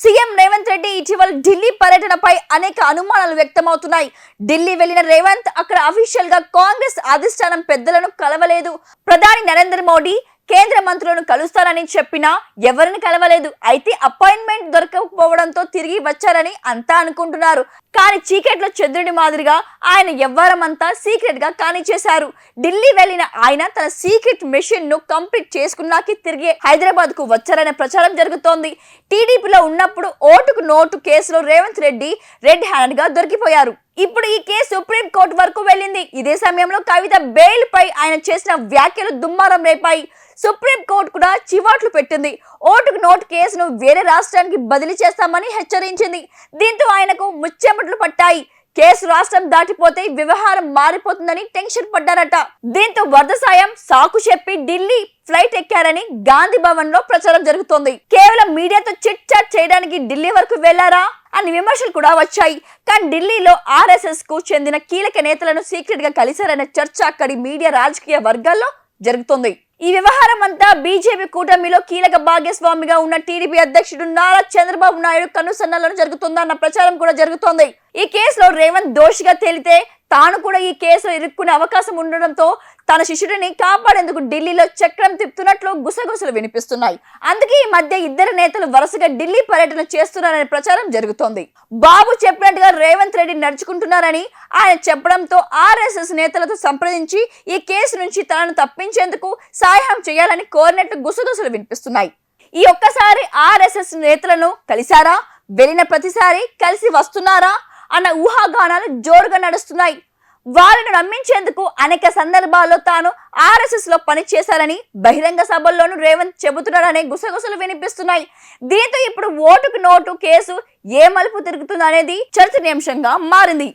CM Revanth Reddy ఇటీవల ఢిల్లీ పర్యటనపై అనేక అనుమానాలు వ్యక్తమవుతున్నాయి. ఢిల్లీ వెళ్ళిన రేవంత్ అక్కడ అఫీషియల్గా కాంగ్రెస్ అధిష్టానం పెద్దలను కలవలేదు. ప్రధాని నరేంద్ర మోడీ కేంద్ర మంత్రులను కలుస్తారని చెప్పినా ఎవరిని కలవలేదు. అయితే అపాయింట్మెంట్ దొరకకపోవడంతో తిరిగి వచ్చారని అంతా అనుకుంటున్నారు. కానీ చీకట్లో చంద్రుడి మాదిరిగా ఆయన ఎవ్వరమంతా సీక్రెట్గా కానీ చేశారు ఢిల్లీ వెళ్ళిన ఆయన తన సీక్రెట్ మిషన్ను కంప్లీట్ చేసుకున్నాక తిరిగి హైదరాబాద్కు వచ్చారనే ప్రచారం జరుగుతోంది. టీడీపీలో ఉన్నప్పుడు ఓటుకు నోటు కేసులో రేవంత్ రెడ్డి రెడ్ హ్యాండ్గా దొరికిపోయారు. ఇప్పుడు ఈ కేసు సుప్రీం కోర్టు వరకు వెళ్ళింది. ఇదే సమయంలో కవిత బెయిల్ పై ఆయన చేసిన వ్యాఖ్యలు దుమ్మారం రేపాయి. సుప్రీం కోర్టు కూడా చివాట్లు పెట్టింది. ఓటుకు నోటు కేసును వేరే రాష్ట్రానికి బదిలీ చేస్తామని హెచ్చరించింది. దీంతో ఆయనకు ముచ్చెమట్లు పట్టాయి. కేసు రాష్ట్రం దాటిపోతే వ్యవహారం మారిపోతుందని టెన్షన్ పడ్డారట. దీంతో వరద సాయం సాకు చెప్పి ఢిల్లీ ఫ్లైట్ ఎక్కారని గాంధీ భవన్లో ప్రచారం జరుగుతోంది. కేవలం మీడియాతో చిట్ చాట్ చేయడానికి ఢిల్లీ వరకు వెళ్ళారా అన్ని విమర్శలు కూడా వచ్చాయి. కానీ ఢిల్లీలో ఆర్ఎస్ఎస్కు చెందిన కీలక నేతలను సీక్రెట్గా కలిశారనే చర్చ అక్కడి మీడియా రాజకీయ వర్గాల్లో జరుగుతోంది. ఈ వ్యవహారం అంతా బీజేపీ కూటమిలో కీలక భాగస్వామిగా ఉన్న టీడీపీ అధ్యక్షుడు నారా చంద్రబాబు నాయుడు కనుసన్నలను జరుగుతుందన్న ప్రచారం కూడా జరుగుతోంది. ఈ కేసులో రేవంత్ దోషిగా తేలితే తాను కూడా ఈ కేసులో ఇరుక్కునే అవకాశం ఉండడంతో తన శిష్యుడిని కాపాడేందుకు ఢిల్లీలో చక్రం తిప్పుతున్నట్లు గుసగుసలు వినిపిస్తున్నాయి. అందుకే ఈ మధ్య ఇద్దరు నేతలు వరుసగా ఢిల్లీ పర్యటన చేస్తున్నారనే ప్రచారం జరుగుతోంది. బాబు చెప్పినట్టుగా రేవంత్ రెడ్డి నడుచుకుంటున్నారని ఆయన చెప్పడంతో ఆర్ఎస్ఎస్ నేతలతో సంప్రదించి ఈ కేసు నుంచి తనను తప్పించేందుకు సహాయం చేయాలని కోరినట్లు గుసగుసలు వినిపిస్తున్నాయి. ఈ ఒక్కసారి ఆర్ఎస్ఎస్ నేతలను కలిశారా? వెళ్ళిన ప్రతిసారి కలిసి వస్తున్నారా? అన్న ఊహాగానాలు జోరుగా నడుస్తున్నాయి. వారిని నమ్మించేందుకు అనేక సందర్భాల్లో తాను ఆర్ఎస్ఎస్లో పనిచేశారని బహిరంగ సభల్లోనూ రేవంత్ చెబుతున్నారనే గుసగుసలు వినిపిస్తున్నాయి. దీంతో ఇప్పుడు ఓటుకు నోటు కేసు ఏ మలుపు తిరుగుతుందనేది చర్చనీయాంశంగా మారింది.